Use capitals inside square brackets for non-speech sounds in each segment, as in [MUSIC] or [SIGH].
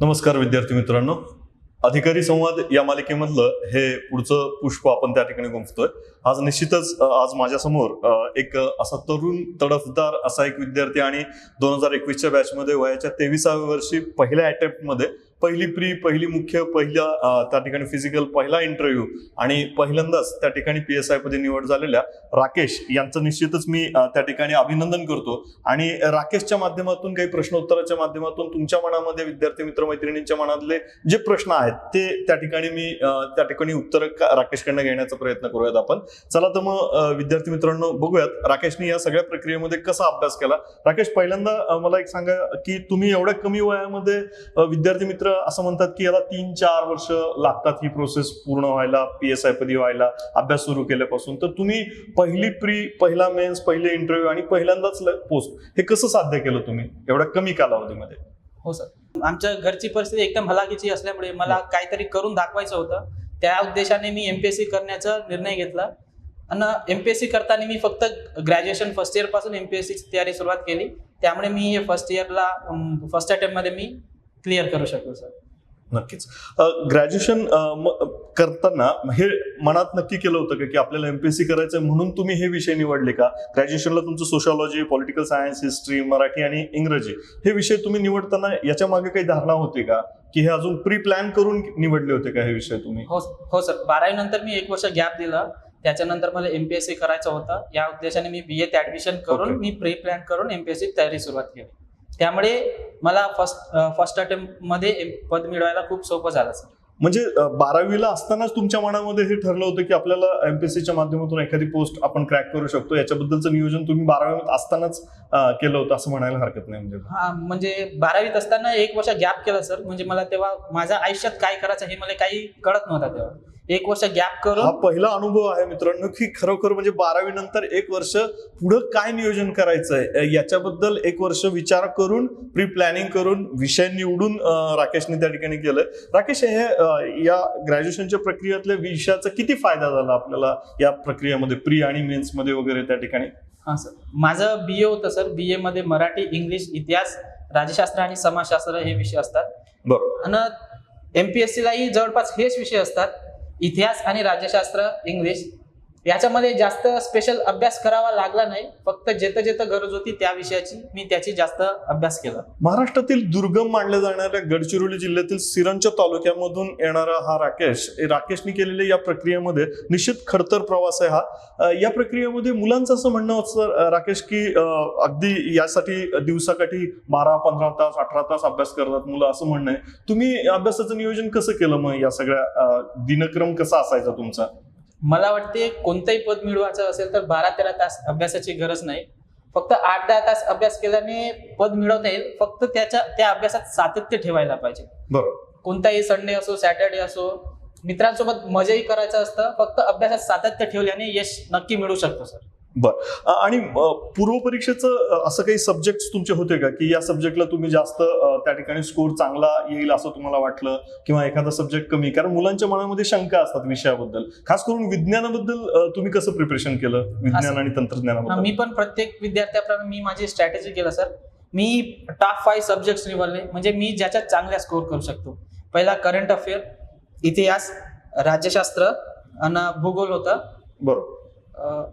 नमस्कार विद्यार्थी मित्रांनो. अधिकारी संवाद या मालिकेमधलं हे पुढचं पुष्प आपण त्या ठिकाणी गुंफतोय. आज निश्चितच आज माझ्यासमोर एक असा तरुण तडफदार असा एक विद्यार्थी आणि दोन हजार एकवीसच्या बॅचमध्ये वयाच्या तेविसाव्या वर्षी पहिल्या अटेम्प्टमध्ये पहिली प्री पहिली मुख्य पहिला त्या ठिकाणी फिजिकल पहिला इंटरव्ह्यू आणि पहिल्यांदाच त्या ठिकाणी पी एस आयमध्ये निवड झालेल्या राकेश यांचं निश्चितच मी त्या ठिकाणी अभिनंदन करतो. आणि राकेशच्या माध्यमातून काही प्रश्नोत्तराच्या माध्यमातून तुमच्या मनामध्ये विद्यार्थी मित्र मैत्रिणींच्या मनातले जे प्रश्न आहेत ते त्या ठिकाणी मी त्या ठिकाणी उत्तर राकेशकडनं घेण्याचा प्रयत्न करूयात आपण. चला तर मग विद्यार्थी मित्रांनो बघूयात राकेशने या सगळ्या प्रक्रियेमध्ये कसा अभ्यास केला? राकेश पहिल्यांदा मला एक सांगा की तुम्ही एवढ्या कमी वयामध्ये विद्यार्थी मित्र असं म्हणतात की याला तीन चार वर्ष लागतात ही प्रोसेस पूर्ण व्हायला पी एस आय पदी व्हायला अभ्यास सुरू केल्यापासून. तर तुम्ही पहिली प्री पहिला मेन्स पहिले इंटरव्ह्यू आणि पहिल्यांदाच पोस्ट हे कसं साध्य केलं तुम्ही? एवढ्या कमी कालावधीमध्ये. हो सर आमच्या घरची परिस्थिती एकदम हलाखीची असल्यामुळे मला काहीतरी करून दाखवायचं होतं. त्या उद्देशाने मी एमपीएससी करण्याचा निर्णय घेतला. आणि एमपीएससी करताना मी फक्त ग्रॅज्युएशन फर्स्ट इयरपासून एमपीएससी तयारी सुरुवात केली. त्यामुळे मी हे फर्स्ट इयरला फर्स्ट अटेम्प्टमध्ये मी क्लिअर करू शकलो सर. नक्कीच. ग्रॅज्युएशन करताना हे मनात नक्की केलं होतं का की आपल्याला एमपीएससी करायचं म्हणून तुम्ही हे विषय निवडले का? ग्रॅज्युएशनला तुमचं sociology political science history Marathi आणि इंग्रजी हे विषय तुम्ही निवडताना याच्या मागे काही धारणा होती का? की हे अजून प्री प्लॅन करून निवडले होते का हे विषय तुम्ही? हो हो सर. बारावी नंतर मी एक वर्ष गॅप दिला. त्याच्यानंतर मला एमपीएससी करायचं होतं. या उद्देशाने मी बी एत ऍडमिशन करून. मी प्री प्लॅन करून एमपीएससी तयारी सुरुवात केली. त्यामुळे मला फर्स्ट फर्स्ट अटेम्प्टमध्ये एम- पद मिळवायला खूप सोपं झालं सर म्हणजे बारावीला असतानाच तुमच्या मनामध्ये हे ठरलं होतं की आपल्याला एमपीएससीच्या माध्यमातून एखादी पोस्ट आपण क्रॅक करू शकतो. याच्याबद्दलचं नियोजन तुम्ही बारावीत असतानाच केलं होतं असं म्हणायला हरकत नाही म्हणजे. हा म्हणजे बारावीत असताना एक वर्ष गॅप केला सर म्हणजे मला तेव्हा माझ्या आयुष्यात काय करायचं हे मला काही कळत नव्हतं तेव्हा. एक वर्ष गॅप हा करून पहिला अनुभव आहे मित्रांनो की खरोखर म्हणजे बारावी नंतर एक वर्ष पुढं काय नियोजन करायचंय? अ, याच्याबद्दल एक वर्ष विचार करून प्री प्लॅनिंग करून विषय निवडून राकेशने त्या ठिकाणी केलंय. राकेश हे या ग्रॅज्युएशनच्या प्रक्रियेतल्या विषयाचा किती फायदा झाला आपल्याला या प्रक्रियेमध्ये प्री आणि मेन्समध्ये वगैरे त्या ठिकाणी? हा सर. माझं बी ए होतं सर. बी ए मध्ये मराठी इंग्लिश इतिहास राज्यशास्त्र आणि समाजशास्त्र हे विषय असतात. बरोबर आणि एमपीएससी लाही जवळपास हेच विषय असतात. इतिहास आणि राज्यशास्त्र इंग्लिश याच्यामध्ये जास्त स्पेशल अभ्यास करावा लागला नाही. फक्त जेथं जेथं गरज होती त्या विषयाची मी त्याची जास्त अभ्यास केला. महाराष्ट्रातील दुर्गम मानल्या जाणाऱ्या गडचिरोली जिल्ह्यातील सिरंच्या तालुक्यामधून येणारा हा राकेश राकेशने केलेल्या या प्रक्रियेमध्ये निश्चित खडतर प्रवास आहे हा. या प्रक्रियेमध्ये मुलांचं असं म्हणणं होतं राकेश की अगदी यासाठी दिवसाकाठी बारा पंधरा तास अठरा तास अभ्यास करतात मुलं असं म्हणणं आहे. तुम्ही अभ्यासाचं नियोजन कसं केलं मग या सगळ्या दिनक्रम कसा असायचा तुमचा? मला वाटते कोणतंही पद मिळवायचं असेल तर बारा तेरा तास अभ्यासाची गरज नाही. फक्त आठ दहा तास अभ्यास केल्याने पद मिळवता येईल. फक्त त्याच्या त्या अभ्यासात सातत्य ठेवायला पाहिजे. बरोबर. कोणताही संडे असो सॅटर्डे असो मित्रांसोबत मजाही करायचं असतं. फक्त अभ्यासात सातत्य ठेवल्याने यश नक्की मिळू शकतो सर. अ, आणि पूर्व परीक्षेचं असं काही सब्जेक्ट तुमचे होते का? की या सब्जेक्टला तुम्ही जास्त त्या ठिकाणी स्कोर चांगला येईल असं तुम्हाला वाटलं? किंवा एखादा सब्जेक्ट कमी? कारण मुलांच्या मनामध्ये शंका असतात विषयाबद्दल. खास करून विज्ञानाबद्दल तुम्ही कसं प्रिपरेशन केलं? विज्ञान आणि तंत्रज्ञानाबद्दल. मी पण प्रत्येक विद्यार्थ्याप्रमाणे मी माझी स्ट्रॅटेजी केलं सर मी टॉप फाईव्ह सब्जेक्ट निवडले. म्हणजे मी ज्याच्यात चांगल्या स्कोर करू शकतो. पहिला करंट अफेअर इतिहास राज्यशास्त्र आणि भूगोल होता. बरोबर.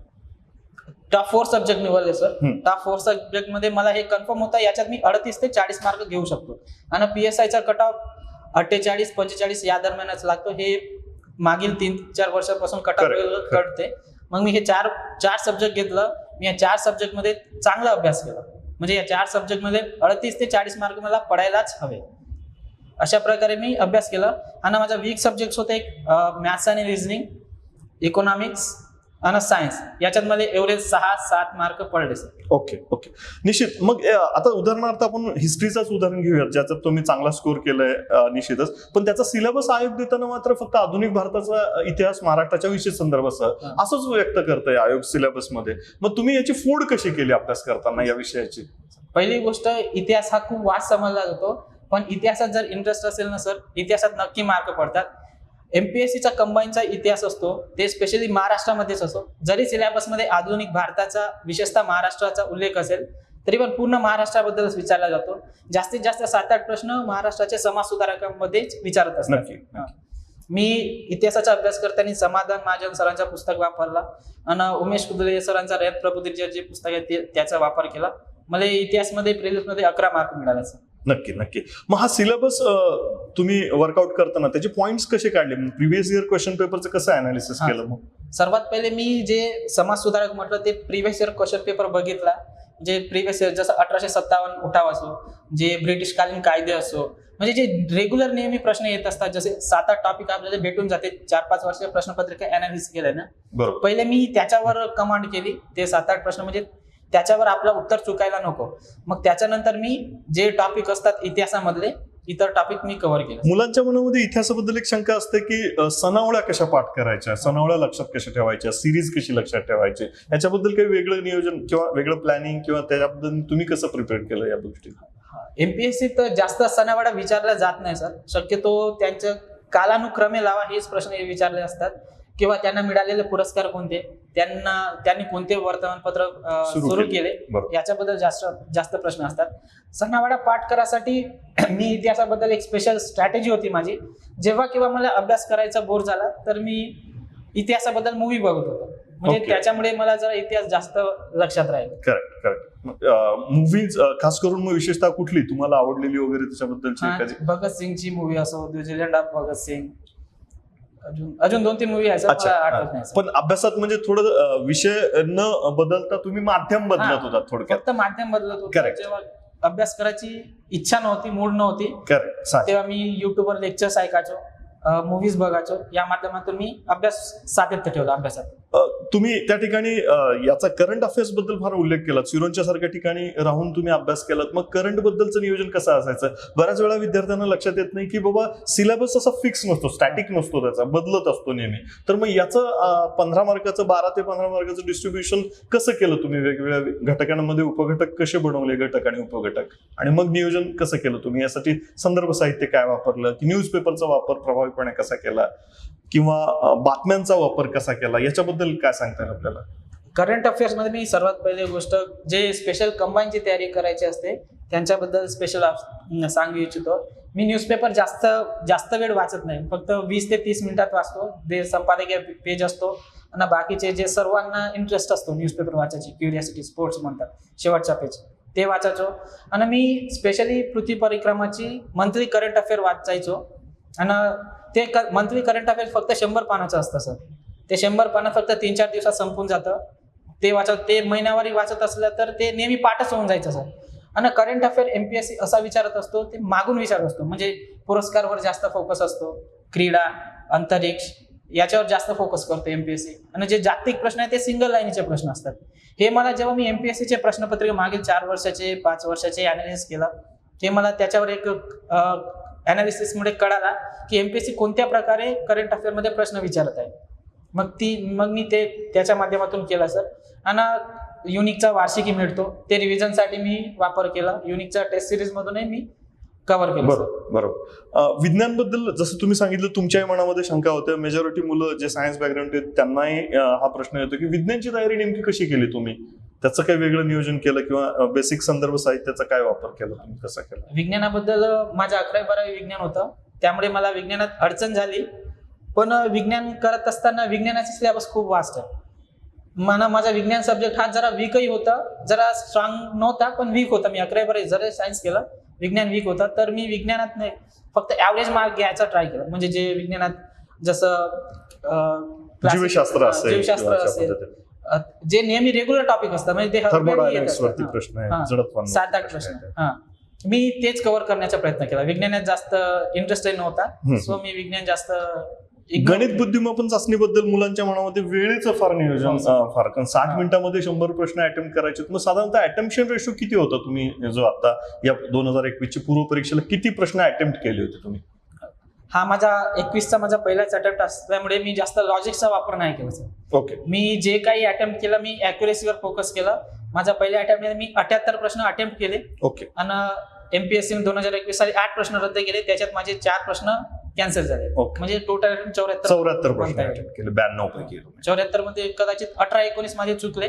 टॉप फोर सब्जेक्ट निवडले सर. टॉप फोर सब्जेक्टमध्ये मला हे कन्फर्म होतं याच्यात मी अडतीस ते चाळीस मार्क घेऊ शकतो. आणि पी एस आयचा कट ऑफ अठ्ठेचाळीस पंचेचाळीस या दरम्यानच लागतो. हे मागील तीन चार वर्षापासून कट ऑफ. कळते मग मी हे चार चार सब्जेक्ट घेतलं. मी या चार सब्जेक्टमध्ये चांगला अभ्यास केला. म्हणजे या चार सब्जेक्टमध्ये अडतीस ते चाळीस मार्क मला पडायलाच हवे. अशा प्रकारे मी अभ्यास केला. आणि माझा वीक सब्जेक्ट होते एक मॅथ्स आणि रिझनिंग इकॉनॉमिक्स आणि सायन्स याच्यात मला एवढे सहा सात मार्क पडले सर ओके ओके निश्चित. मग आता उदाहरणार्थ आपण हिस्ट्रीचाच उदाहरण घेऊयात ज्याच्यात तुम्ही चांगला स्कोर केलाय निश्चितच. पण त्याचा सिलेबस आयोग देताना मात्र फक्त आधुनिक भारताचा इतिहास महाराष्ट्राच्या विशेष संदर्भासह. असंच व्यक्त करतंय आयोग सिलेबसमध्ये. मग तुम्ही याची फोड कशी केली अभ्यास करताना या विषयाची? पहिली गोष्ट इतिहास हा खूप वास्ट समजला जातो. पण इतिहासात जर इंटरेस्ट असेल ना सर इतिहासात नक्की मार्क पडतात. एमपीएससीचा कंबाईनचा इतिहास असतो ते स्पेशली महाराष्ट्रामध्येच असतो जरी सिलेबसमध्ये आधुनिक भारताचा विशेषतः महाराष्ट्राचा उल्लेख असेल तरी पण पूर्ण महाराष्ट्राबद्दलच विचारला जातो. जास्तीत जास्त सात आठ प्रश्न महाराष्ट्राच्या समाज सुधारकांमध्येच विचारत असतात. मी इतिहासाचा अभ्यास करताना समाधान महाजन सरांचा पुस्तक वापरला. आणि उमेश कुदले सरांचा रयत प्रबुद्धीचे जे पुस्तक आहे ते त्याचा वापर केला. मला इतिहासमध्ये प्रिलिम्समध्ये अकरा मार्क मिळाले सर. नक्की नक्की. मग हा सिलेबस तुम्ही वर्कआउट करताना त्याचे पॉइंट्स कसे काढले? प्रिव्हियस इयर क्वेश्चन पेपरचं कसं अनालिसिस. केलं मग? सर्वात पहिले मी जे समाज सुधारक म्हटलं ते प्रिव्हियस इयर क्वेश्चन पेपर बघितला. जे प्रिव्हियस इयर जसं अठराशे सत्तावन्न उठाव असो जे ब्रिटिशकालीन कायदे असो म्हणजे जे रेग्युलर नेहमी प्रश्न येत असतात जसे सात आठ टॉपिक आपल्याला भेटून जाते चार पाच वर्ष प्रश्नपत्रिका अनालिसिस केलंय ना बरोबर. पहिले मी त्याच्यावर कमांड केली ते सात आठ प्रश्न म्हणजे त्याच्यावर आपलं उत्तर चुकायला नको. मग त्याच्यानंतर मी जे टॉपिक असतात इतिहासामधले इतर टॉपिक मी कव्हर केले. मुलांच्या मनामध्ये इतिहासाबद्दल एक शंका असते की अ, सनावळ्या कशा पाठ करायच्या? सनावळ्या लक्षात कशा ठेवायच्या? सिरीज कशी लक्षात ठेवायची? याच्याबद्दल काही वेगळं नियोजन किंवा वेगळं प्लॅनिंग किंवा त्याच्याबद्दल तुम्ही कसं प्रिपेअर केलं या गोष्टी? एमपीएससी तर जास्त सणावाडा विचारला जात नाही सर. शक्यतो त्यांचं कालानुक्रमे लावा हेच प्रश्न विचारले असतात. किंवा त्यांना मिळालेले पुरस्कार कोणते? त्यांना त्यांनी कोणते वर्तमानपत्र सुरू केले. याच्याबद्दल जास्त जास्त प्रश्न असतात. सणावाडा पाठ करासाठी [CLEARS THROAT] मी इतिहासाबद्दल एक स्पेशल स्ट्रॅटेजी होती माझी. जेव्हा किंवा मला अभ्यास करायचा बोर झाला तर मी इतिहासाबद्दल मूवी बघत होतो. म्हणजे Okay. त्याच्यामुळे मला जरा इतिहास जास्त लक्षात राहील. करेक्ट करेक्ट मूवीज खास करून मग विशेषतः कुठली? तुम्हाला आवडलेली वगैरे त्याच्याबद्दलची हा, एखादी? भगत सिंगची मूवी असो New Zealand of Bhagat Singh अजून अजून दोन तीन मूवी आहे सर अच्छा मला. आठवत नाही सर. पण अभ्यासात म्हणजे थोडं विषय न बदलता तुम्ही माध्यम बदलत. होता थोडक्यात फक्त माध्यम बदलत होतं. जेव्हा अभ्यास करायची इच्छा नव्हती मूड नव्हती तेव्हा मी युट्यूबवर लेक्चर्स ऐकायचो मूवीज बघायचो या माध्यमातून मी अभ्यास सातत्य ठेवला अभ्यासात तुम्ही त्या ठिकाणी याचा करंट अफेअर्सबद्दल फार उल्लेख केला सिरोनच्या सारख्या ठिकाणी राहून तुम्ही अभ्यास केलात. मग करंट बद्दलचं नियोजन कसं असायचं? बऱ्याच वेळा विद्यार्थ्यांना लक्षात येत नाही की बाबा सिलेबस असा फिक्स नसतो स्टॅटिक नसतो त्याचा बदलत असतो नेहमी. तर मग याचं पंधरा मार्काचं बारा ते पंधरा मार्काचं डिस्ट्रीब्युशन कसं केलं तुम्ही? वेगवेगळ्या घटकांमध्ये उपघटक कसे बनवले घटक आणि उपघटक? आणि मग नियोजन कसं केलं तुम्ही? यासाठी संदर्भ साहित्य काय वापरलं? की न्यूजपेपरचा वापर प्रभावीपणे कसा केला? किंवा बातम्यांचा वापर कसा केला? याच्याबद्दल काय सांगता आपल्याला? करंट अफेअर्समध्ये मी सर्वात पहिली गोष्ट जे स्पेशल कंबाईनची तयारी करायची असते त्यांच्याबद्दल स्पेशल सांगू इच्छितो. मी न्यूजपेपर जास्त जास्त वेळ वाचत नाही. फक्त वीस ते तीस मिनिटात वाचतो. जे संपादकीय पेज असतो. आणि बाकीचे जे सर्वांना इंटरेस्ट असतो न्यूजपेपर वाचायची क्युरियासिटी स्पोर्ट्स म्हणतात शेवटचा पेज ते वाचायचो. आणि मी स्पेशली पृथ्वी परिक्रमाची मंथली करंट अफेअर वाचायचो. आणि ते मंथली करंट अफेअर फक्त शंभर पानाचं असतं सर ते शंभर पानं फक्त तीन चार दिवसात संपून जातं. ते वाचत ते महिन्यावारी वाचत असलं तर ते नेहमी पाठच होऊन जायचं सर. आणि current affair M P S C असा विचारत असतो ते मागून विचारत असतो. म्हणजे पुरस्कारवर जास्त फोकस असतो. क्रीडा अंतरिक्ष याच्यावर जास्त फोकस करतो एम पी एस सी आणि जे जागतिक प्रश्न आहे ते सिंगल लाईनीचे प्रश्न असतात. हे मला जेव्हा मी एम पी एस सीचे प्रश्नपत्रिका मागील चार वर्षाचे पाच वर्षाचे अनालिसिस केलं ते मला त्याच्यावर एक अनालिसिसमुळे कळाला की एम पी एस सी कोणत्या प्रकारे करंट अफेअरमध्ये प्रश्न विचारत आहे. मग ती मग मी ते त्याच्या माध्यमातून केला सर. आणि युनिकचा वार्षिकी मिळतो. ते रिव्हिजनसाठी मी वापर केला. युनिकच्या टेस्ट सिरीज मधूनही मी कव्हर केलं. बरोबर बरोबर. विज्ञानबद्दल जसं तुम्ही सांगितलं तुमच्याही मनामध्ये शंका होत्या. मेजॉरिटी मुलं जे सायन्स बॅकग्राऊंड आहेत त्यांनाही हा प्रश्न येतो की विज्ञानची तयारी नेमकी कशी केली तुम्ही? त्याचं काही वेगळं नियोजन केलं किंवा बेसिक संदर्भ साहित्याचा काय वापर केला तुम्ही? कसा केला? विज्ञानाबद्दल माझं अकरावी बारावी विज्ञान होतं. त्यामुळे मला विज्ञानात अडचण झाली. पण विज्ञान करत असताना विज्ञानाचा सिलेबस खूप वास्ट आहे. मला माझा विज्ञान सब्जेक्ट हा जरा वीकही होता. जरा स्ट्रॉंग नव्हता पण वीक होता. मी अकरावी बारावी जरा सायन्स केलं. विज्ञान वीक होता. तर मी विज्ञानात नाही फक्त ॲव्हरेज मार्क घ्यायचा ट्राय केला. म्हणजे जे विज्ञानात जसं जीवशास्त्र असेल जीवशास्त्र असेल. जे नेहमी रेग्युलर टॉपिक असतात म्हणजे ते. प्रश्न सात आठ प्रश्न. हा. मी तेच कव्हर करण्याचा प्रयत्न केला. विज्ञानात जास्त इंटरेस्टेड नव्हता. सो मी विज्ञान जास्त गणित केलं. बुद्धिमापन चाचणीबद्दल मुलांच्या मनामध्ये वेळेचं फार नियोजन फार. कारण साठ. मिनिटांमध्ये शंभर प्रश्न अटेम्प्ट करायचे. मग साधारणतः अटेम्प्शन रेशो किती होता तुम्ही जो आता या दोन हजार एकवीस ची पूर्व परीक्षेला किती प्रश्न अटेम्प्ट केले होते तुम्ही? हा माझा एकवीसचा माझा पहिलाच अटेम्प्ट असल्यामुळे मी जास्त लॉजिकचा वापर नाही केला सर ओके. मी जे काही अटेम्प्ट केलं मी अॅक्युरेसीवर फोकस केला. माझा पहिल्या अटेम्प्ट मी अठ्याहत्तर प्रश्न अटेम्प्ट केले. ओके. आणि एमपीएससी दोन हजार एकवीस साली आठ प्रश्न रद्द केले. त्याच्यात माझे चार प्रश्न कॅन्सल झाले ओके म्हणजे टोटल चौऱ्याहत्तर चौऱ्याहत्तर प्रश्न केले ब्याण्णव पैकी. चौऱ्याहत्तरमध्ये कदाचित अठरा एकोणीस माझे चुकले.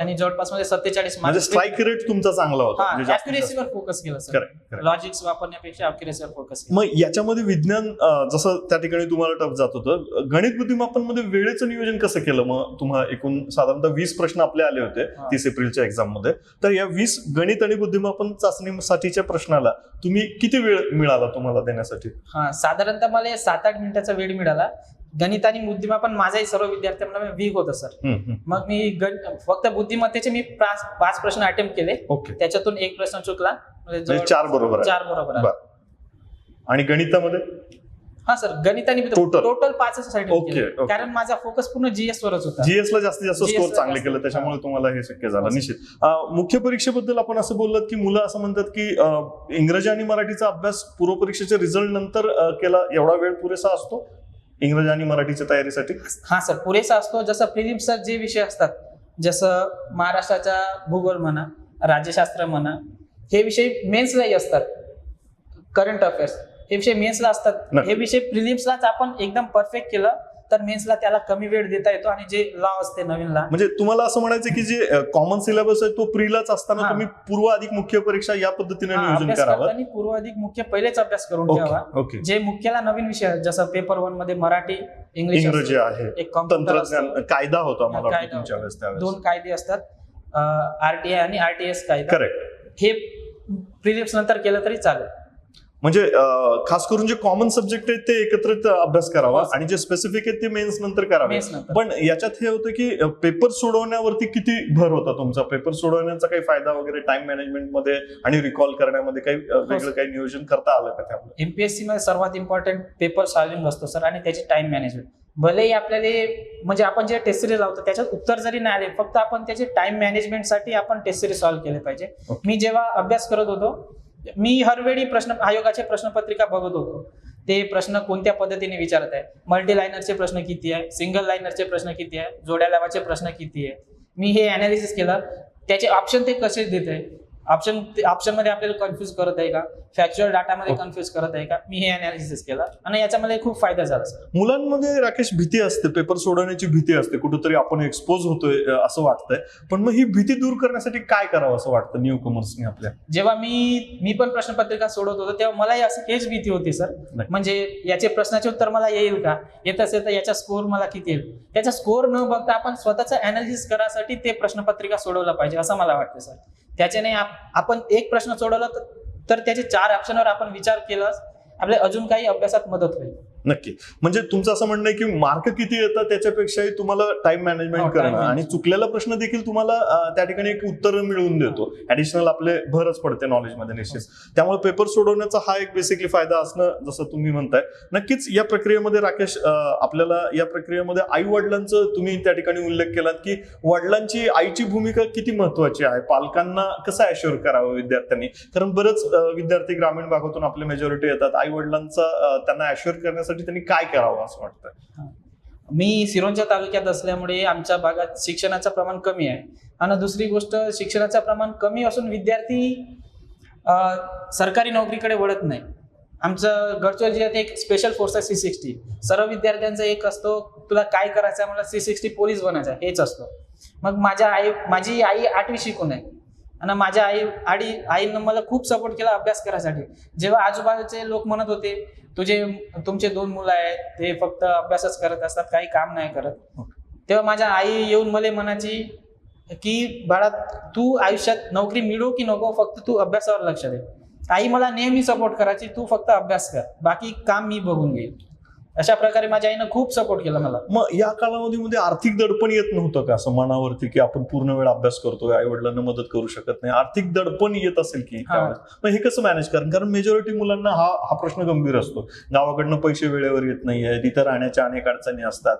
आणि जवळपासमध्ये सत्तेचाळीस म्हणजे स्ट्राईक रेट तुमचा चांगला होता. म्हणजे. अॅक्युरेसीवर फोकस केलं सर. लॉजिक्स वापरण्यापेक्षा अॅक्युरेसीवर फोकस मग याच्यामध्ये विज्ञान जसं त्या ठिकाणी तुम्हाला टफ जात होतं गणित बुद्धिमापनमध्ये वेळेचं नियोजन कसं केलं? मग तुम्हाला एकूण साधारणतः वीस प्रश्न आपले आले होते. तीस एप्रिलच्या एक्झाममध्ये. तर या वीस गणित आणि बुद्धिमापन चाचणीसाठीच्या प्रश्नाला तुम्ही किती वेळ मिळाला तुम्हाला देण्यासाठी? हा साधारणतः मला सात आठ मिनिटाचा वेळ मिळाला. गणित आणि बुद्धिमापन माझाही सर्व विद्यार्थ्यांना वीक होतं सर. मग मी गण फक्त बुद्धिमत्तेचे मी पाच पाच प्रश्न अटेम्प्ट केले. त्याच्यातून एक प्रश्न चुकला. म्हणजे जवळ- चार बरोबर आहे. चार बरोबर. आणि गणितामध्ये? हा सर गणित आणि? Total okay. कारण माझा फोकस पूर्ण जीएस वरच होता. जीएस ला जास्तीत जास्त स्कोर चांगले. केलं त्याच्यामुळे तुम्हाला हे शक्य झालं निश्चित. मुख्य परीक्षेबद्दल आपण असं बोललात की मुलं असं म्हणतात की इंग्रजी आणि मराठीचा अभ्यास पूर्व परीक्षेच्या रिझल्ट नंतर केला एवढा वेळ पुरेसा असतो? इंग्रजी आणि मराठीच्या तयारीसाठी? हा सर पुरेसा असतो. जसं प्रिलिम्सचा जे विषय असतात जसं महाराष्ट्राचा भूगोल म्हणा राज्यशास्त्र म्हणा हे विषय मेन्सलाही असतात. करंट अफेअर्स हे विषय मेन्सला असतात. हे विषय प्रिलिम्सलाच आपण एकदम परफेक्ट केलं. तर मेन्सला त्याला कमी वेळ देता येतो आणि जे लॉ असते नवीनला म्हणजे तुम्हाला असं म्हणायचं की जे कॉमन सिलेबस आहे तो प्रीलाच असताना. तुम्ही पूर्व अधिक मुख्य परीक्षा या पद्धतीने नियोजन करावं. पूर्व अधिक मुख्य पहिलेच अभ्यास करून ठेवा. जे मुख्याला नवीन विषय जसं पेपर वनमध्ये मराठी इंग्लिश इंग्रजी आहे. एक तंत्रज्ञान कायदा होता मला दोन कायदे असतात आरटीआय आणि आरटीएस कायदा. करेक्ट हे प्रिलिम्स नंतर केलं तरी चालेल. म्हणजे खास करून जे कॉमन सब्जेक्ट आहेत ते एकत्रित अभ्यास करावा हो. आणि जे स्पेसिफिक आहेत ते मेन्स नंतर करावे. पण याच्यात हे होतं की पेपर सोडवण्यावरती किती भर होता तुमचा? पेपर सोडवण्याचा काही फायदा वगैरे टाइम मॅनेजमेंटमध्ये आणि रिकॉल करण्यामध्ये काही वेगळं काही नियोजन करता आलं का त्यामध्ये एमपीएससी मध्ये सर्वात इम्पॉर्टंट पेपर सॉल्विंग असतो सर आणि त्याची टाइम मॅनेजमेंट भलेही आपल्याला म्हणजे आपण जे टेस्ट सिरीज लावतो त्याच्यात उत्तर जरी नाही आले फक्त आपण त्याचे टाइम मॅनेजमेंटसाठी आपण टेस्ट सिरीज सॉल्व्ह केले पाहिजे. मी जेव्हा अभ्यास करत होतो मी हरवेळी प्रश्न आयोगाचे प्रश्नपत्रिका बघत होतो. ते प्रश्न कोणत्या पद्धतीने विचारत आहे? मल्टी लाईनरचे प्रश्न किती आहे? सिंगल लाईनरचे प्रश्न किती आहे? जोड्या लावाचे प्रश्न किती आहे? मी हे अनालिसिस केलं. त्याचे ऑप्शन ते कसे देत आहे ऑप्शन ऑप्शनमध्ये आपल्याला कन्फ्युज करत आहे का? फॅक्च्युअल डाटामध्ये. कन्फ्युज करत आहे का? मी हे अनालिसिस केलं. आणि याच्यामध्ये खूप फायदा झाला सर मुलांमध्ये राकेश भीती असते पेपर सोडवण्याची भीती असते. कुठेतरी आपण एक्सपोज होतोय असं वाटतंय. पण मग ही भीती दूर करण्यासाठी काय करावं असं वाटतं न्यू कमर्सनी आपल्या? जेव्हा मी मी पण प्रश्नपत्रिका सोडवत होतो तेव्हा मलाही असं हेच भीती होती सर. म्हणजे याचे प्रश्नाचे उत्तर मला येईल का? येत असेल तर याचा स्कोर मला किती येईल? त्याचा स्कोर न बघता आपण स्वतःचा अनालिसिस करासाठी ते प्रश्नपत्रिका सोडवलं पाहिजे असं मला वाटतं सर त्याच्याने आप- आपण एक प्रश्न सोडवला तर त्याचे चार ऑप्शनवर आपण विचार केलास. आपल्या अजून काही अभ्यासात मदत होईल. नक्की. म्हणजे तुमचं असं म्हणणं आहे की मार्क किती येतात त्याच्यापेक्षाही तुम्हाला टाइम हो, मॅनेजमेंट time करणं आणि. चुकलेला प्रश्न देखील तुम्हाला त्या ठिकाणी एक उत्तर मिळवून देतो. ऍडिशनल आपले भरच पडते नॉलेजमध्ये निश्चित. त्यामुळे पेपर सोडवण्याचा हा एक बेसिकली फायदा असणं जसं तुम्ही म्हणताय. नक्कीच या प्रक्रियेमध्ये राकेश आपल्याला या प्रक्रियेमध्ये आई वडिलांचं तुम्ही त्या ठिकाणी उल्लेख केलात की वडिलांची आईची भूमिका किती महत्वाची आहे? पालकांना कसं अश्युअर करावं विद्यार्थ्यांनी? कारण बरेच विद्यार्थी ग्रामीण भागातून आपले मेजॉरिटी येतात. आई वडिलांचा त्यांना अश्युअर करण्यासाठी त्यांनी काय करावं असं वाटतं मी सिरोंच्या तालुक्यात असल्यामुळे आमच्या भागात शिक्षणाचं प्रमाण कमी आहे. आणि दुसरी गोष्ट शिक्षणाचं प्रमाण कमी असून विद्यार्थी सरकारी नोकरीकडे वळत नाही. आमचं गडचिरोली जिल्ह्यात एक स्पेशल फोर्स आहे सी सिक्स्टी सर्व विद्यार्थ्यांचा एक असतो तुला काय करायचं आहे मला सी सिक्स्टी पोलीस बनायचं आहे हेच असतं. मग माझ्या आई माझी आई आठवी शिकून आहे. आणि माझ्या आई आडी आईनं मला खूप सपोर्ट केला अभ्यास करायसाठी. जेव्हा आजूबाजूचे लोक म्हणत होते तुझे तुमचे दोन मुलं आहेत ते फक्त अभ्यासच करत असतात काही काम नाही करत. तेव्हा माझ्या आई येऊन मला म्हणायची की बाळा तू आयुष्यात नोकरी मिळो की नको फक्त तू अभ्यासावर लक्ष दे. आई मला नेहमी सपोर्ट करायची तू फक्त अभ्यास कर. बाकी काम मी बघून घेईन. अशा प्रकारे माझ्या आईनं खूप सपोर्ट केला मला. मग या कालावधीमध्ये आर्थिक दडपण येत नव्हतं का? असं मनावरती की आपण पूर्ण वेळ अभ्यास करतोय आई वडिलांना मदत करू शकत नाही. आर्थिक दडपण येत असेल की हा. मग हे कसं मॅनेज कारण कारण मेजॉरिटी मुलांना हा हा प्रश्न गंभीर असतो. गावाकडनं पैसे वेळेवर येत नाहीये तिथं राहण्याच्या अनेक अडचणी असतात.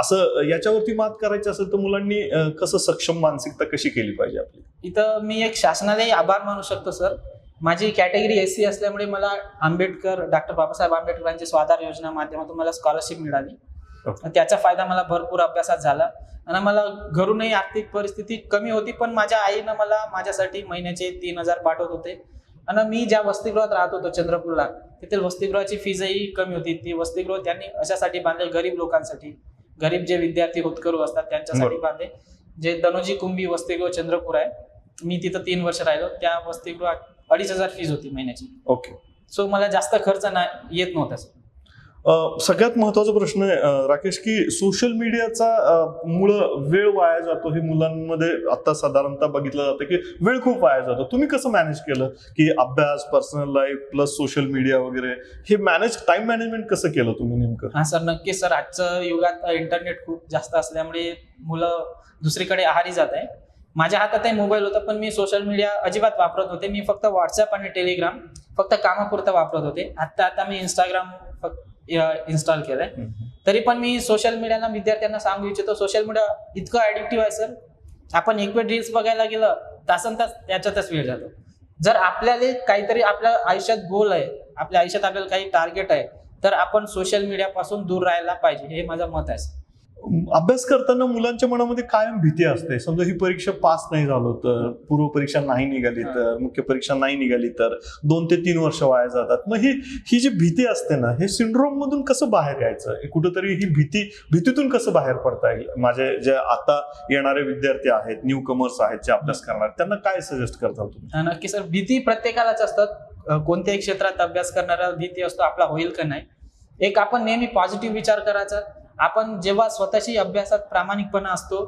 असं याच्यावरती मात करायची असेल तर मुलांनी कसं सक्षम मानसिकता कशी केली पाहिजे आपली? इथं मी एक शासनालाही आभार मानू शकतो सर. माझी कॅटेगरी एस सी असल्यामुळे मला आंबेडकर डॉक्टर बाबासाहेब आंबेडकरांची स्वाधार योजना माध्यमातून मला स्कॉलरशिप मिळाली. Okay. त्याचा फायदा मला भरपूर अभ्यासात झाला. आणि मला घरूनही आर्थिक परिस्थिती कमी होती पण माझ्या आईनं मला माझ्यासाठी महिन्याचे तीन हजार पाठवत होते. आणि मी ज्या वसतिगृहात राहत होतो चंद्रपूरला तेथील वसतिगृहाची फीजही कमी होती. ती वसतिगृह त्यांनी अशासाठी बांधले गरीब लोकांसाठी. गरीब जे विद्यार्थी होतकरू असतात त्यांच्यासाठी. बांधले. जे दनोजी कुंभी वसतिगृह चंद्रपूर आहे मी तिथं तीन वर्ष राहिलो. त्या वसतिगृहात अडीच हजार फीज होती महिन्याची. ओके. सो मला जास्त खर्च नाही येत नव्हता सगळ्यात महत्त्वाचा प्रश्न आहे राकेश की सोशल मीडियाचा मुळे वेळ वाया जातो हे मुलांमध्ये आता साधारणतः बघितलं जातं की वेळ खूप वाया जातो. तुम्ही कसं मॅनेज केलं की अभ्यास personal life plus social media वगैरे हे मॅनेज टाइम मॅनेजमेंट कसं केलं तुम्ही नेमकं? हा सर नक्कीच सर. आजचं युगात इंटरनेट खूप जास्त असल्यामुळे मुलं दुसरीकडे आहारी जात आहे. माझ्या हातात मोबाईल होता पण मी सोशल मीडिया अजिबात वापरत होते. मी फक्त व्हॉट्सअप आणि टेलिग्राम फक्त कामापुरतं वापरत होते. आता आता मी इंस्टाग्राम इन्स्टॉल केलंय. तरी पण मी सोशल मीडियाला विद्यार्थ्यांना सांगू इच्छितो सोशल मीडिया इतकं ऍडिक्टिव्ह आहे सर आपण एक वेळ रील्स बघायला गेलं तासन तास त्याच्यातच वेळ जातो. जर आपल्याला काहीतरी आपल्या आयुष्यात गोल आहे आपल्या आयुष्यात आपल्याला काही टार्गेट आहे तर आपण सोशल मीडियापासून दूर राहायला पाहिजे हे माझं मत आहे. अभ्यास करताना मुलांच्या मनामध्ये कायम भीती असते. समजा ही परीक्षा पास नाही झालो तर पूर्व परीक्षा नाही निघाली तर मुख्य परीक्षा नाही निघाली तर दोन ते तीन वर्ष वाया जातात. मग ही ही जी भीती असते ना हे सिंड्रोम मधून कसं बाहेर यायचं? कुठंतरी ही भीती भीतीतून कसं बाहेर पडता येईल? माझे जे आता येणारे विद्यार्थी आहेत न्यू कमर्स आहेत जे अभ्यास करणार त्यांना काय सजेस्ट करताल तुम्ही? नक्की सर. भीती प्रत्येकालाच असतात. कोणत्याही क्षेत्रात अभ्यास करणारा भीती असतो आपला होईल का नाही? एक आपण नेहमी पॉझिटिव्ह विचार करायचा. आपण जेव्हा स्वतःशी अभ्यासात प्रामाणिकपणा असतो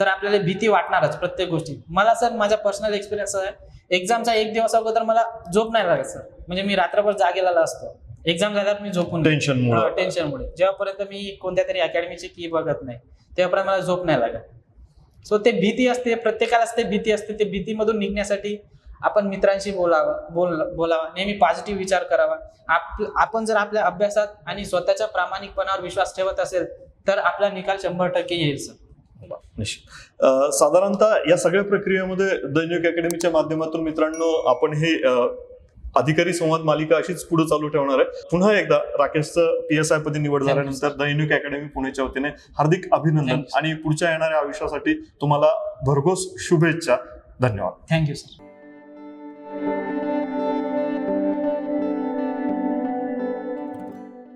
तर आपल्याला भीती वाटणारच प्रत्येक गोष्टी. मला सर माझा पर्सनल एक्सपिरियन्स आहे एक्झामचा एक दिवस अगोदर मला झोप नाही लागत सर. म्हणजे मी रात्रभर जागेला असतो. एक्झाम झाल्यावर मी झोपून टेन्शनमुळे टेन्शनमुळे जेव्हापर्यंत मी कोणत्या तरी अकॅडमीची फी बघत नाही तेव्हापर्यंत मला झोप नाही लागत. सो ते भीती असते प्रत्येकालाच ते भीती असते. ते भीतीमधून निघण्यासाठी आपण मित्रांशी बोलावं बोल बोलावा. नेहमी पॉझिटिव्ह विचार करावा. आप आपण जर आपल्या अभ्यासात आणि स्वतःच्या प्रामाणिकपणावर विश्वास ठेवत असेल तर आपला निकाल शंभर टक्के येईल सर साधारणतः या सगळ्या प्रक्रियेमध्ये दैनिक अकॅडमीच्या माध्यमातून मित्रांनो आपण हे अधिकारी संवाद मालिका अशीच पुढे चालू ठेवणार आहे. पुन्हा एकदा राकेशचं पी एस आय पदी निवड झाल्यानंतर दैनिक अकॅडमी पुणेच्या वतीने हार्दिक अभिनंदन. आणि पुढच्या येणाऱ्या आयुष्यासाठी तुम्हाला भरघोस शुभेच्छा. धन्यवाद. Thank you sir Thank you.